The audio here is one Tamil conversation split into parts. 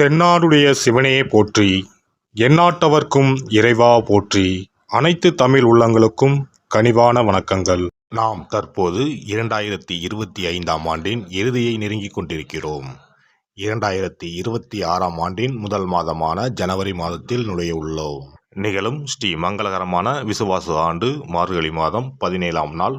தென்னாடுடைய சிவனையே போற்றி எந்நாட்டவர்க்கும் இறைவா போற்றி அனைத்து தமிழ் உள்ளங்களுக்கும் கனிவான வணக்கங்கள். நாம் தற்போது இரண்டாயிரத்தி இருபத்தி ஐந்தாம் ஆண்டின் இறுதியை நெருங்கிக் கொண்டிருக்கிறோம். இரண்டாயிரத்தி இருபத்தி ஆறாம் ஆண்டின் முதல் மாதமான ஜனவரி மாதத்தில் நுழைய உள்ளோம். நிகழும் ஸ்ரீ மங்களகரமான விசுவாச ஆண்டு மார்கழி மாதம் பதினேழாம் நாள்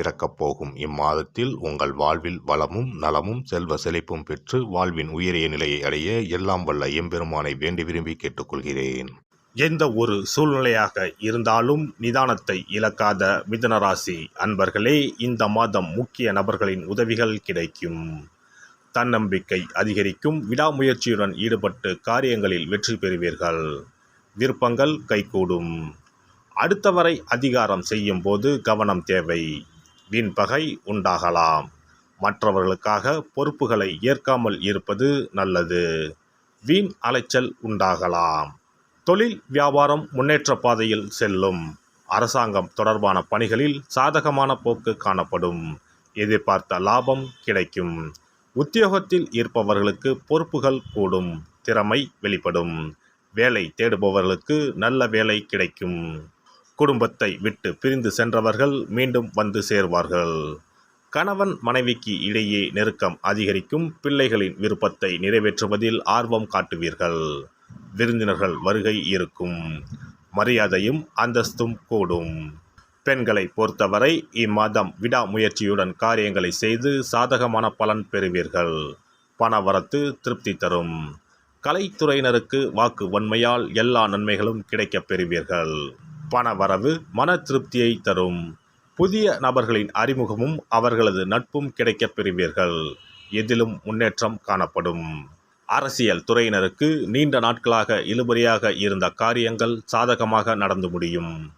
பிறக்கப் போகும். இம்மாதத்தில் உங்கள் வாழ்வில் வளமும் நலமும் செல்வ செழிப்பும் பெற்று வாழ்வின் உயரிய நிலையை அடைய எல்லாம் வல்ல எம்பெருமானை வேண்டி விரும்பி கேட்டுக்கொள்கிறேன். எந்த ஒரு சூழ்நிலையாக இருந்தாலும் நிதானத்தை இழக்காத மிதனராசி அன்பர்களே இந்த மாதம் முக்கிய நபர்களின் உதவிகள் கிடைக்கும். தன்னம்பிக்கை அதிகரிக்கும். விடாமுயற்சியுடன் ஈடுபட்டு காரியங்களில் வெற்றி பெறுவீர்கள். விருப்பங்கள் கைகூடும். அடுத்தவரை அதிகாரம் செய்யும் போது கவனம் தேவை. வீண் பகை உண்டாகலாம். மற்றவர்களுக்காக பொறுப்புகளை ஏற்காமல் இருப்பது நல்லது. வீண் அலைச்சல் உண்டாகலாம். தொழில் வியாபாரம் முன்னேற்ற பாதையில் செல்லும். அரசாங்கம் தொடர்பான பணிகளில் சாதகமான போக்கு காணப்படும். எதிர்பார்த்த லாபம் கிடைக்கும். உத்தியோகத்தில் இருப்பவர்களுக்கு பொறுப்புகள் கூடும். திறமை வெளிப்படும். வேலை தேடுபவர்களுக்கு நல்ல வேலை கிடைக்கும். குடும்பத்தை விட்டு பிரிந்து சென்றவர்கள் மீண்டும் வந்து சேர்வார்கள். கணவன் மனைவிக்கு இடையே நெருக்கம் அதிகரிக்கும் பிள்ளைகளின் விருப்பத்தை நிறைவேற்றுவதில் ஆர்வம் காட்டுவீர்கள். விருந்தினர்கள் வருகை இருக்கும். மரியாதையும் அந்தஸ்தும் கூடும். பெண்களை பொறுத்தவரை இம்மாதம் விடாமுயற்சியுடன் காரியங்களை செய்து சாதகமான பலன் பெறுவீர்கள். பணவரத்து திருப்தி தரும். கலைத்துறையினருக்கு வாக்கு வன்மையால் எல்லா நன்மைகளும் கிடைக்கப் பெறுவீர்கள். பண வரவு மன திருப்தியை தரும். புதிய நபர்களின் அறிமுகமும் அவர்களது நட்பும் கிடைக்கப் பெறுவீர்கள். எதிலும் முன்னேற்றம் காணப்படும். அரசியல் துறையினருக்கு நீண்ட நாட்களாக இழுபறியாக இருந்த காரியங்கள் சாதகமாக நடந்து முடியும்.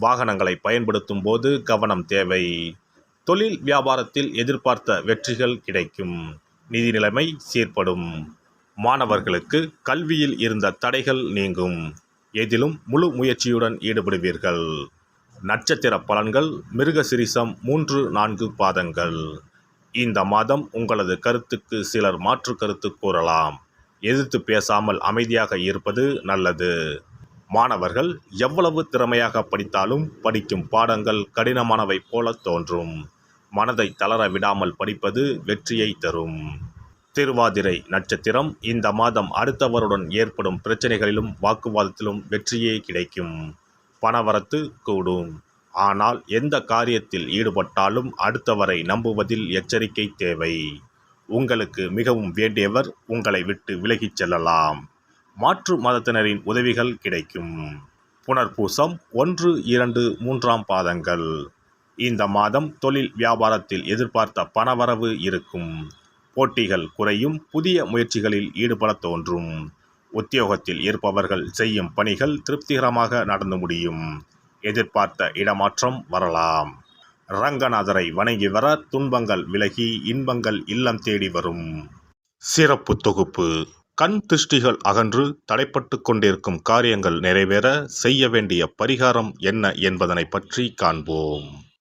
வாகனங்களை பயன்படுத்தும் போது கவனம் தேவை. தொழில் வியாபாரத்தில் எதிர்பார்த்த வெற்றிகள் கிடைக்கும். நிதி நிலைமை சீர்படும். மாணவர்களுக்கு கல்வியில் இருந்த தடைகள் நீங்கும். எதிலும் முழு முயற்சியுடன் ஈடுபடுவீர்கள். நட்சத்திர பலன்கள் மிருகசிரிசம் மூன்று நான்கு பாதங்கள். இந்த மாதம் உங்களது கருத்துக்கு சிலர் மாற்று கருத்து கூறலாம். எதிர்த்து பேசாமல் அமைதியாக இருப்பது நல்லது. மாணவர்கள் எவ்வளவு திறமையாக படித்தாலும் படிக்கும் பாடங்கள் கடினமானவை போல தோன்றும். மனதை தளர விடாமல் படிப்பது வெற்றியை தரும். திருவாதிரை நட்சத்திரம் இந்த மாதம் அடுத்தவருடன் ஏற்படும் பிரச்சனைகளிலும் வாக்குவாதத்திலும் வெற்றியே கிடைக்கும். பணவரத்து கூடும். ஆனால் எந்த காரியத்தில் ஈடுபட்டாலும் அடுத்தவரை நம்புவதில் எச்சரிக்கை தேவை. உங்களுக்கு மிகவும் வேண்டியவர் உங்களை விட்டு விலகிச் செல்லலாம். மாற்று மதத்தினரின் உதவிகள் கிடைக்கும். புனர்பூசம் ஒன்று இரண்டு மூன்றாம் பாதங்கள். இந்த மாதம் தொழில் வியாபாரத்தில் எதிர்பார்த்த பணவரவு இருக்கும். போட்டிகள் குறையும் புதிய முயற்சிகளில் ஈடுபட தோன்றும். உத்தியோகத்தில் இருப்பவர்கள் செய்யும் பணிகள் திருப்திகரமாக நடந்து முடியும். எதிர்பார்த்த இடமாற்றம் வரலாம். ரங்கநாதரை வணங்கி வர துன்பங்கள் விலகி இன்பங்கள் இல்லம் தேடி வரும். சிறப்பு தொகுப்பு. கண் திருஷ்டிகள் அகன்று தடைப்பட்டு கொண்டிருக்கும் காரியங்கள் நிறைவேற செய்ய வேண்டிய பரிகாரம் என்ன என்பதனை பற்றி காண்போம்.